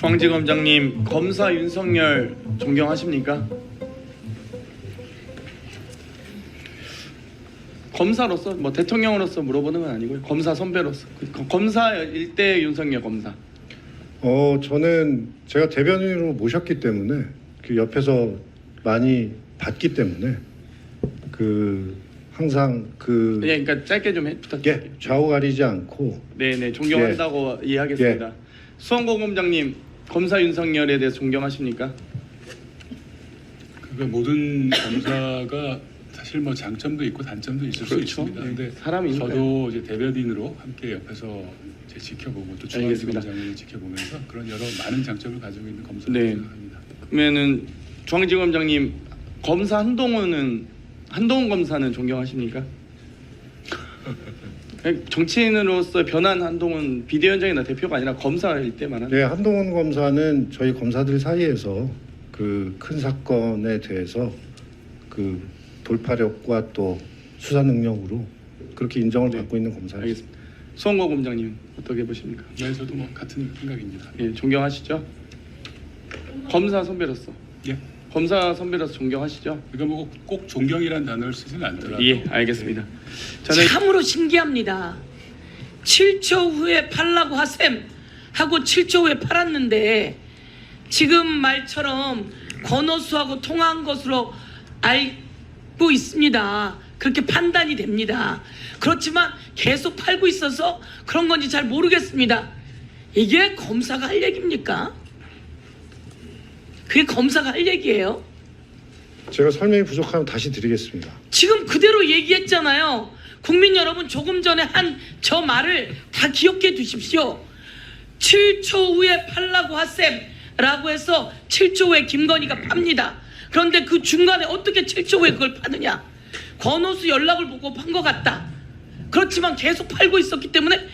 중앙지검장님 검사 윤석열 존경하십니까? 검사로서 뭐 대통령으로서 물어보는 건 아니고요. 검사 선배로서 그 검- 검사 일대 윤석열 검사. 어 저는 제가 대변인으로 모셨기 때문에 그 옆에서 많이 봤기 때문에 그 항상 그 예, 그러니까 짧게 좀 해- 부탁드릴게요. 예, 좌우 가리지 않고 네네 존경한다고 이해하겠습니다. 수원고검장님 검사 윤석열에 대해서 존경하십니까? 그 모든 검사가 사실 뭐 장점도 있고 단점도 있을 수 그렇죠. 있습니다. 네. 근데 사람이니까요. 저도 이제 대변인으로 함께 옆에서 이제 지켜보고 또 알겠습니다. 중앙지검장을 지켜보면서 그런 여러 많은 장점을 가지고 있는 검사라고 네. 생각합니다. 그러면은 중앙지검장님 검사 한동훈은 한동훈 검사는 존경하십니까? 정치인으로서 변한 한동훈 비대위원장이나 대표가 아니라 검사일 때 말하는 네, 한동훈 검사는 저희 검사들 사이에서 그 큰 사건에 대해서 그 돌파력과 또 수사 능력으로 그렇게 인정을 네. 받고 있는 검사입니다. 알겠습니다. 수원고 검장님 어떻게 보십니까? 네, 저도 뭐 같은 생각입니다. 예, 존경하시죠? 검사 선배로서 예. 검사 선배로서 존경하시죠? 그러니까 뭐 꼭 존경이라는 단어를 쓰지는 않더라도 예, 알겠습니다. 저는 참으로 신기합니다. 7초 후에 팔라고 하셈 하고 7초 후에 팔았는데 지금 말처럼 권오수하고 통화한 것으로 알고 있습니다. 그렇게 판단이 됩니다. 그렇지만 계속 팔고 있어서 그런 건지 잘 모르겠습니다. 이게 검사가 할 얘기입니까? 그게 검사가 할 얘기예요? 제가 설명이 부족하면 다시 드리겠습니다. 지금 그대로 얘기했잖아요. 국민 여러분 조금 전에 한 저 말을 다 기억해 두십시오. 7초 후에 팔라고 하셈라고 해서 7초 후에 김건희가 팝니다. 그런데 그 중간에 어떻게 7초 후에 그걸 파느냐? 권오수 연락을 보고 판 것 같다. 그렇지만 계속 팔고 있었기 때문에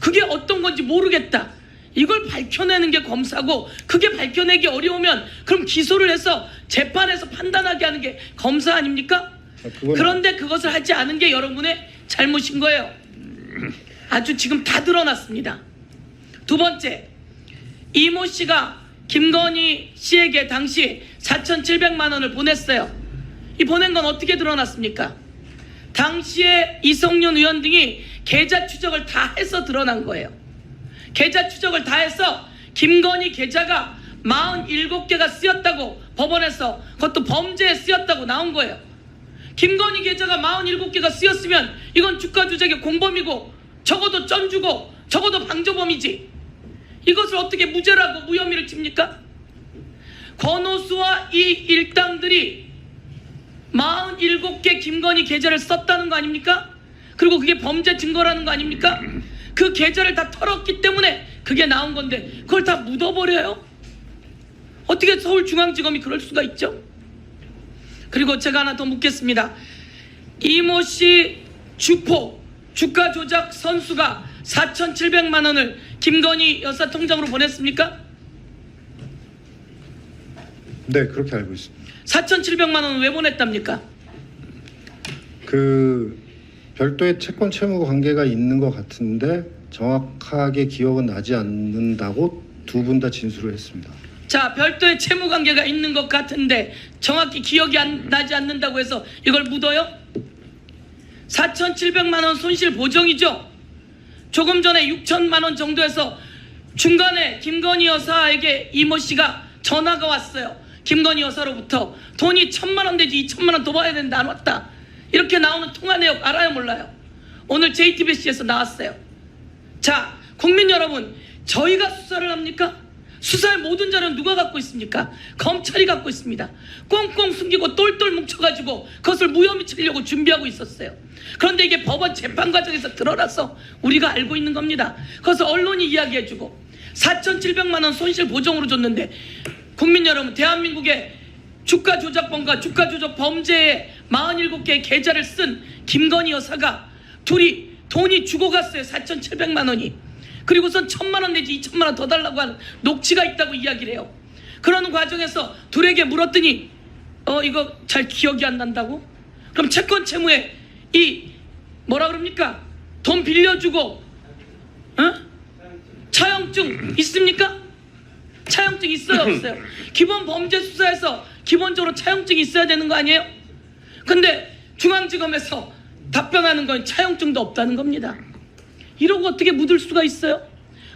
그게 어떤 건지 모르겠다. 이걸 밝혀내는 게 검사고 그게 밝혀내기 어려우면 그럼 기소를 해서 재판에서 판단하게 하는 게 검사 아닙니까? 아, 그건 그런데 그것을 하지 않은 게 여러분의 잘못인 거예요. 아주 지금 다 드러났습니다. 두 번째, 이모 씨가 김건희 씨에게 당시 4,700만 원을 보냈어요. 이 보낸 건 어떻게 드러났습니까? 당시에 이성윤 의원 등이 계좌 추적을 다 해서 드러난 거예요. 계좌 추적을 다 해서 김건희 계좌가 47개가 쓰였다고 법원에서 그것도 범죄에 쓰였다고 나온 거예요. 김건희 계좌가 47개가 쓰였으면 이건 주가 조작의 공범이고 적어도 쩐주고 적어도 방조범이지. 이것을 어떻게 무죄라고 무혐의를 칩니까? 권오수와 이 일당들이 47개 김건희 계좌를 썼다는 거 아닙니까? 그리고 그게 범죄 증거라는 거 아닙니까? 그 계좌를 다 털었기 때문에 그게 나온 건데 그걸 다 묻어버려요? 어떻게 서울중앙지검이 그럴 수가 있죠? 그리고 제가 하나 더 묻겠습니다. 이모 씨 주포 주가 조작 선수가 4,700만 원을 김건희 여사 통장으로 보냈습니까? 네 그렇게 알고 있습니다. 4,700만 원은 왜 보냈답니까? 그 별도의 채권 채무 관계가 있는 것 같은데 정확하게 기억은 나지 않는다고 두 분 다 진술을 했습니다. 자, 별도의 채무 관계가 있는 것 같은데 정확히 기억이 안, 나지 않는다고 해서 이걸 묻어요? 4,700만 원 손실 보정이죠. 조금 전에 6천만 원 정도에서 중간에 김건희 여사에게 이모 씨가 전화가 왔어요. 김건희 여사로부터 돈이 천만 원 되지 2천만 원 더 받아야 된다 안 왔다. 이렇게 나오는 통화 내역 알아요 몰라요? 오늘 JTBC에서 나왔어요. 자, 국민 여러분, 저희가 수사를 합니까? 수사의 모든 자료는 누가 갖고 있습니까? 검찰이 갖고 있습니다. 꽁꽁 숨기고 똘똘 뭉쳐가지고 그것을 무혐의 치려고 준비하고 있었어요. 그런데 이게 법원 재판 과정에서 드러나서 우리가 알고 있는 겁니다. 그래서 언론이 이야기해주고 4,700만 원 손실 보정으로 줬는데 국민 여러분, 대한민국의 주가 조작범과 주가 조작 범죄에 47개의 계좌를 쓴 김건희 여사가 둘이 돈이 주고 갔어요. 4,700만 원이. 그리고선 천만 원 내지 2천만 원 더 달라고 하는 녹취가 있다고 이야기를 해요. 그러는 과정에서 둘에게 물었더니 어 이거 잘 기억이 안 난다고? 그럼 채권 채무에 이 뭐라 그럽니까? 돈 빌려주고 어? 차용증 있습니까? 차용증 있어요 없어요? 기본 범죄 수사에서 기본적으로 차용증이 있어야 되는 거 아니에요? 근데 중앙지검에서 답변하는 건 차용증도 없다는 겁니다. 이러고 어떻게 묻을 수가 있어요?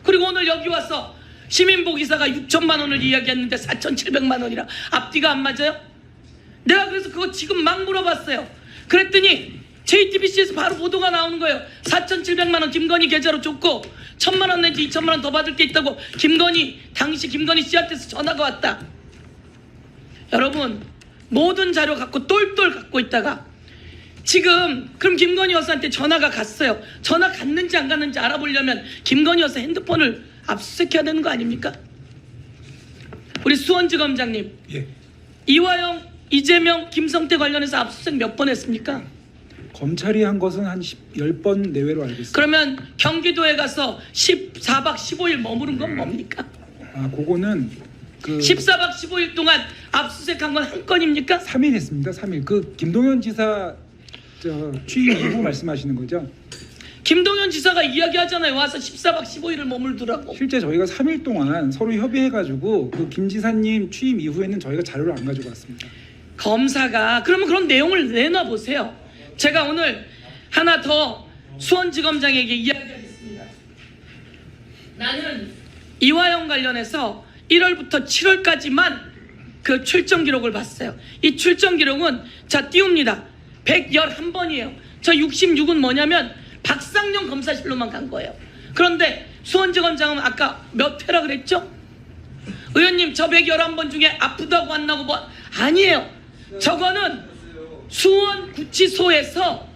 그리고 오늘 여기 와서 시민복 이사가 6천만 원을 이야기했는데 4,700만 원이라 앞뒤가 안 맞아요? 내가 그래서 그거 지금 막 물어봤어요. 그랬더니 JTBC에서 바로 보도가 나오는 거예요. 4,700만 원 김건희 계좌로 줬고 1천만 원 내지 2천만 원 더 받을 게 있다고 김건희 당시 김건희 씨한테서 전화가 왔다. 여러분 모든 자료 갖고 똘똘 갖고 있다가 지금 그럼 김건희 여사한테 전화가 갔어요. 전화 갔는지 안 갔는지 알아보려면 김건희 여사 핸드폰을 압수수색해야 되는 거 아닙니까? 우리 수원지검장님 예. 이화영, 이재명, 김성태 관련해서 압수수색 몇 번 했습니까? 검찰이 한 것은 한 10, 10번 내외로 알고 있습니다. 그러면 경기도에 가서 14박 15일 머무른 건 뭡니까? 아, 그거는 그 14박 15일 동안 압수수색한 건 한 건입니까? 3일 했습니다. 3일. 그 김동연 지사 저 취임 이후 말씀하시는 거죠? 김동연 지사가 이야기하잖아요. 와서 14박 15일을 머물더라고. 실제 저희가 3일 동안 서로 협의해 가지고 그 김 지사님 취임 이후에는 저희가 자료를 안 가지고 왔습니다. 검사가 그러면 그런 내용을 내놔 보세요. 제가 오늘 하나 더 수원지검장에게 이야기하겠습니다. 나는 이화영 관련해서 1월부터 7월까지만 그 출정 기록을 봤어요. 이 출정 기록은 자 띄웁니다. 111번이에요. 저 66은 뭐냐면 박상용 검사실로만 간 거예요. 그런데 수원지검장은 아까 몇 회라 그랬죠? 의원님 저 111번 중에 아프다고 안 나고 뭐 아니에요. 저거는 수원 구치소에서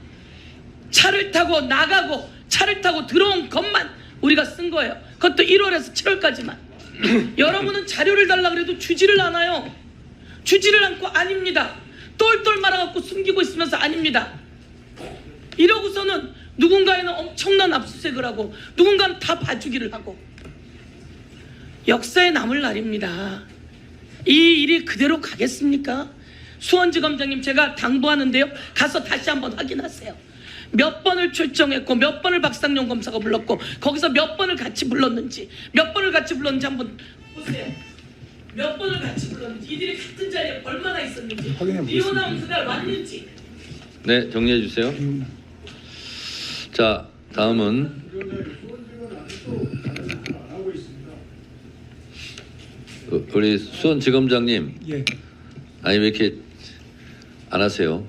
차를 타고 나가고 차를 타고 들어온 것만 우리가 쓴 거예요. 그것도 1월에서 7월까지만. 여러분은 자료를 달라 그래도 주지를 않아요. 주지를 않고 아닙니다. 똘똘 말아갖고 숨기고 있으면서 아닙니다. 이러고서는 누군가에는 엄청난 압수수색을 하고 누군가는 다 봐주기를 하고 역사에 남을 날입니다. 이 일이 그대로 가겠습니까? 수원지검장님 제가 당부하는데요. 가서 다시 한번 확인하세요. 몇 번을 출정했고 몇 번을 박상용 검사가 불렀고 거기서 몇 번을 같이 불렀는지 몇 번을 같이 불렀는지 한번 보세요. 몇 번을 같이 불렀는지 이들이 같은 자리에 얼마나 있었는지 확인해 보겠습니다. 이혼하면 그날 왔는지 네, 정리해 주세요. 자, 다음은 우- 우리 수원지검장님, 예. 아니 왜 이렇게 안 하세요?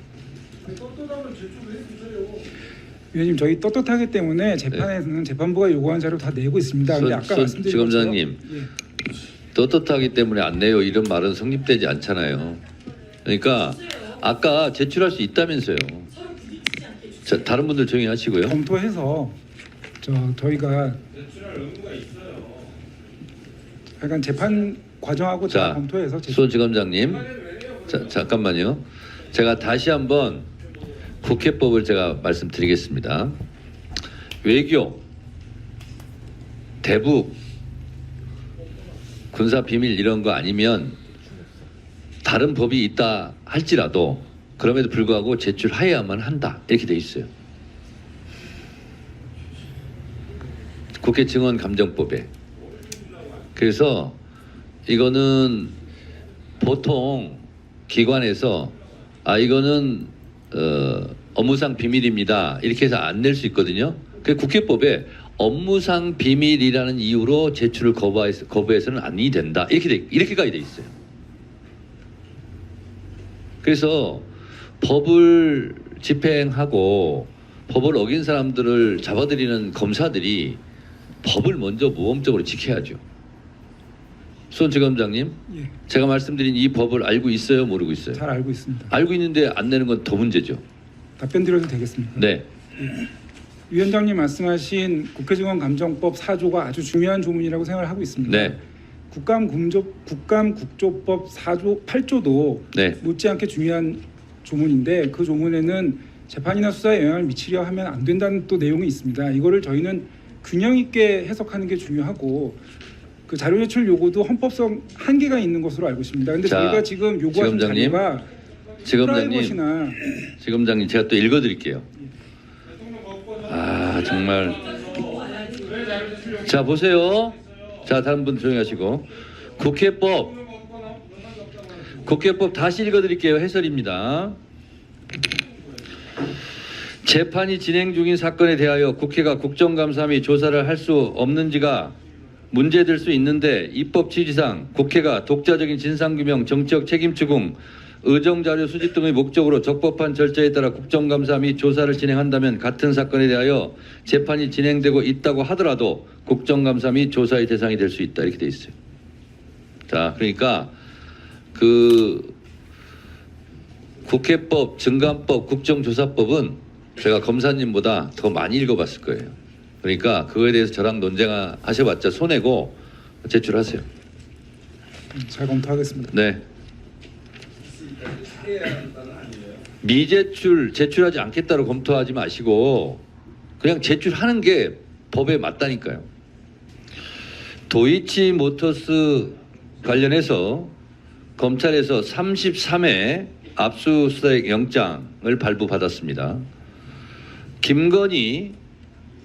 위원님 저희 떳떳하기 때문에 재판에서는 재판부가 요구한 자료 다 내고 있습니다. 근데 네. 손- 아까 손 말씀드린 지검장님. 것처럼 예. 떳떳하기 때문에 안 내요 이런 말은 성립되지 않잖아요. 그러니까 아까 제출할 수 있다면서요. 자, 다른 분들 조용히 하시고요. 검토해서 저 저희가 약간 재판 과정하고 다 자, 검토해서 제출- 수원지검장님, 자, 잠깐만요. 제가 다시 한번 국회법을 제가 말씀드리겠습니다. 외교, 대북, 군사 비밀 이런 거 아니면 다른 법이 있다 할지라도 그럼에도 불구하고 제출하여야만 한다 이렇게 돼 있어요. 국회 증언 감정법에 그래서 이거는 보통 기관에서 아 이거는 어, 업무상 비밀입니다 이렇게 해서 안 낼 수 있거든요. 그 국회법에 업무상 비밀이라는 이유로 제출을 거부해서, 거부해서는 아니 된다 이렇게 돼, 이렇게까지 돼 있어요. 그래서 법을 집행하고 법을 어긴 사람들을 잡아들이는 검사들이 법을 먼저 모범적으로 지켜야죠. 수원지검장님, 예, 제가 말씀드린 이 법을 알고 있어요, 모르고 있어요? 잘 알고 있습니다. 알고 있는데 안 내는 건 더 문제죠. 답변 드려도 되겠습니까? 네, 위원장님 말씀하신 국회증언 감정법 4조가 아주 중요한 조문이라고 생각을 하고 있습니다. 네, 국감 군조 국감 국조법 4조 8조도 네, 못지않게 중요한 조문인데 그 조문에는 재판이나 수사에 영향을 미치려 하면 안 된다는 또 내용이 있습니다. 이거를 저희는 균형 있게 해석하는 게 중요하고 그 자료 제출 요구도 헌법성 한계가 있는 것으로 알고 있습니다. 근데 자, 저희가 지금 요구하는 지검장님, 자료가 지검장님, 프라이버시나 지검장님 제가 또 읽어드릴게요. 아 정말. 자 보세요. 자 다른 분 조용히 하시고 국회법 국회법 다시 읽어드릴게요. 해설입니다. 재판이 진행 중인 사건에 대하여 국회가 국정감사 및 조사를 할 수 없는지가 문제될 수 있는데 입법 취지상 국회가 독자적인 진상규명, 정치적 책임 추궁, 의정자료 수집 등의 목적으로 적법한 절차에 따라 국정감사 및 조사를 진행한다면 같은 사건에 대하여 재판이 진행되고 있다고 하더라도 국정감사 및 조사의 대상이 될 수 있다 이렇게 돼 있어요. 자, 그러니까 그 국회법, 증감법, 국정조사법은 제가 검사님보다 더 많이 읽어봤을 거예요. 그러니까 그거에 대해서 저랑 논쟁하셔봤자 손해고 제출하세요. 잘 검토하겠습니다. 네. 미제출 제출하지 않겠다고 검토하지 마시고 그냥 제출하는 게 법에 맞다니까요. 도이치 모터스 관련해서 검찰에서 33회 압수수색 영장을 발부받았습니다. 김건희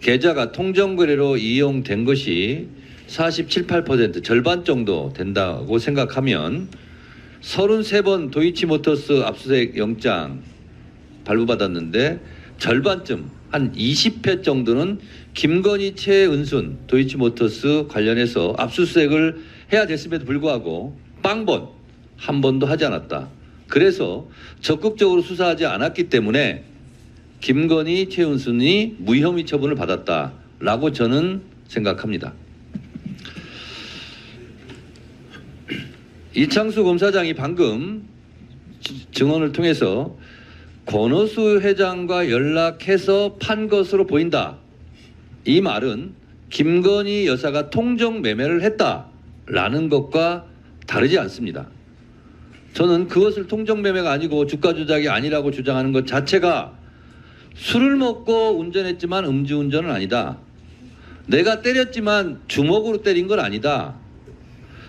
계좌가 통정거래로 이용된 것이 47, 8% 절반 정도 된다고 생각하면 33번 도이치모터스 압수수색 영장 발부받았는데 절반쯤 한 20회 정도는 김건희 최은순 도이치모터스 관련해서 압수수색을 해야 됐음에도 불구하고 빵번 한 번도 하지 않았다. 그래서 적극적으로 수사하지 않았기 때문에 김건희 최은순이 무혐의 처분을 받았다라고 저는 생각합니다. 이창수 검사장이 방금 지- 증언을 통해서 권오수 회장과 연락해서 판 것으로 보인다. 이 말은 김건희 여사가 통정 매매를 했다라는 것과 다르지 않습니다. 저는 그것을 통정 매매가 아니고 주가 조작이 아니라고 주장하는 것 자체가 술을 먹고 운전했지만 음주운전은 아니다. 내가 때렸지만 주먹으로 때린 건 아니다.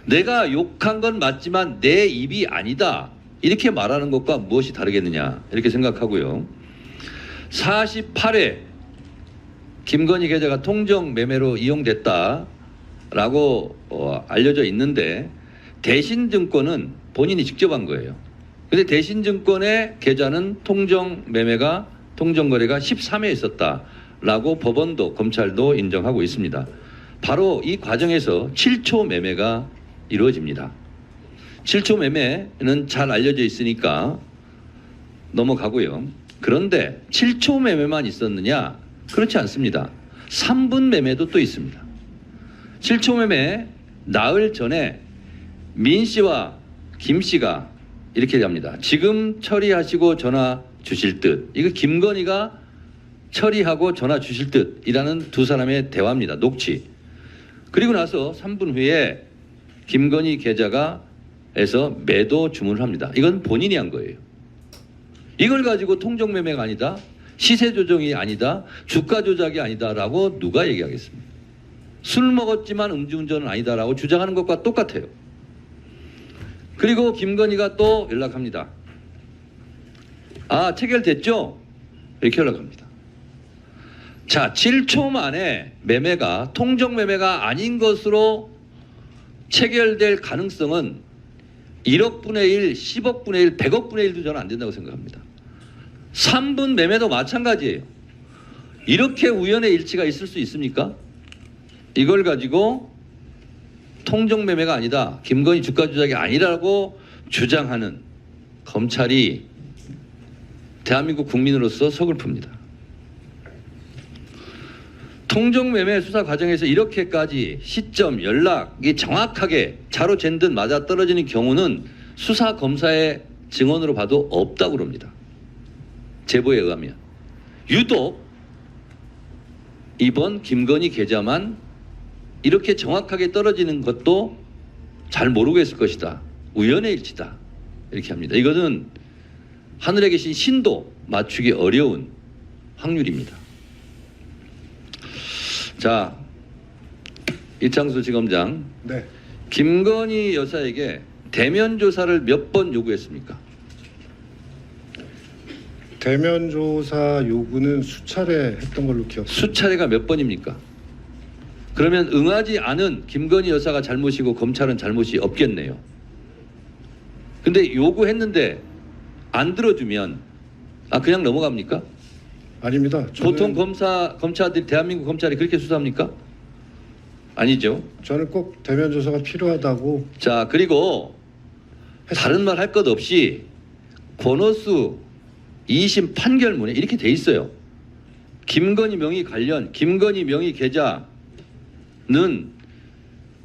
내가 욕한 건 맞지만 내 입이 아니다. 이렇게 말하는 것과 무엇이 다르겠느냐 이렇게 생각하고요. 48회 김건희 계좌가 통정 매매로 이용됐다 라고 어, 알려져 있는데 대신증권은 본인이 직접 한 거예요. 근데 대신증권의 계좌는 통정 매매가 통정 거래가 13회 있었다라고 법원도 검찰도 인정하고 있습니다. 바로 이 과정에서 7초 매매가 이루어집니다. 7초 매매는 잘 알려져 있으니까 넘어가고요. 그런데 7초 매매만 있었느냐? 그렇지 않습니다. 3분 매매도 또 있습니다. 7초 매매 나흘 전에 민 씨와 김 씨가 이렇게 합니다. 지금 처리하시고 전화 주실 듯. 이거 김건희가 처리하고 전화 주실 듯이라는 두 사람의 대화입니다. 녹취. 그리고 나서 3분 후에 김건희 계좌가 에서 매도 주문을 합니다. 이건 본인이 한 거예요. 이걸 가지고 통정 매매가 아니다. 시세 조정이 아니다. 주가 조작이 아니다라고 누가 얘기하겠습니까? 술 먹었지만 음주운전은 아니다라고 주장하는 것과 똑같아요. 그리고 김건희가 또 연락합니다. 아, 체결됐죠? 이렇게 연락합니다. 자, 7초 만에 매매가 통정 매매가 아닌 것으로 체결될 가능성은 1억 분의 1, 10억 분의 1, 100억 분의 1도 저는 안 된다고 생각합니다. 3분 매매도 마찬가지예요. 이렇게 우연의 일치가 있을 수 있습니까? 이걸 가지고 통정 매매가 아니다. 김건희 주가 조작이 아니라고 주장하는 검찰이 대한민국 국민으로서 서글픕니다. 통정매매 수사 과정에서 이렇게까지 시점, 연락이 정확하게 자로 잰 듯 맞아 떨어지는 경우는 수사 검사의 증언으로 봐도 없다고 그럽니다. 제보에 의하면 유독 이번 김건희 계좌만 이렇게 정확하게 떨어지는 것도 잘 모르겠을 것이다. 우연의 일치다. 이렇게 합니다. 이거는 하늘에 계신 신도 맞추기 어려운 확률입니다. 자, 이창수 지검장, 네. 김건희 여사에게 대면 조사를 몇 번 요구했습니까? 대면 조사 요구는 수차례 했던 걸로 기억합니다. 수차례가 몇 번입니까? 그러면 응하지 않은 김건희 여사가 잘못이고 검찰은 잘못이 없겠네요. 근데 요구했는데 안 들어주면 아 그냥 넘어갑니까? 아닙니다. 저는, 보통 검사 검찰들이 대한민국 검찰이 그렇게 수사합니까? 아니죠. 저는 꼭 대면 조사가 필요하다고 자 그리고 다른 말 할 것 없이 권오수 2심 판결문에 이렇게 돼 있어요. 김건희 명의 관련 김건희 명의 계좌는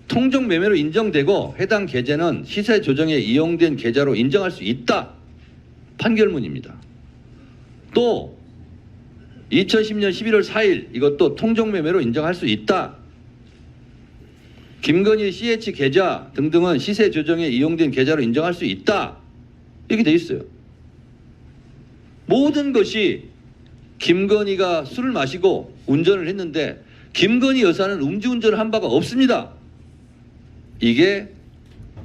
통정 매매로 인정되고 해당 계좌는 시세 조정에 이용된 계좌로 인정할 수 있다. 판결문입니다. 또 2010년 11월 4일 이것도 통정 매매로 인정할 수 있다. 김건희 CH 계좌 등등은 시세 조정에 이용된 계좌로 인정할 수 있다. 이렇게 돼 있어요. 모든 것이 김건희가 술을 마시고 운전을 했는데 김건희 여사는 음주운전을 한 바가 없습니다. 이게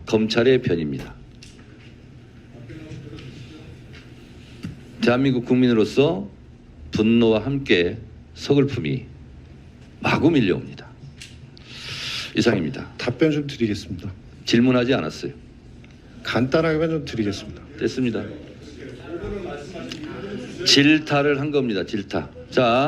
검찰의 편입니다. 대한민국 국민으로서 분노와 함께 서글픔이 마구 밀려옵니다. 이상입니다. 답변 좀 드리겠습니다. 질문하지 않았어요. 간단하게만 좀 드리겠습니다. 됐습니다. 질타를 한 겁니다. 질타. 자,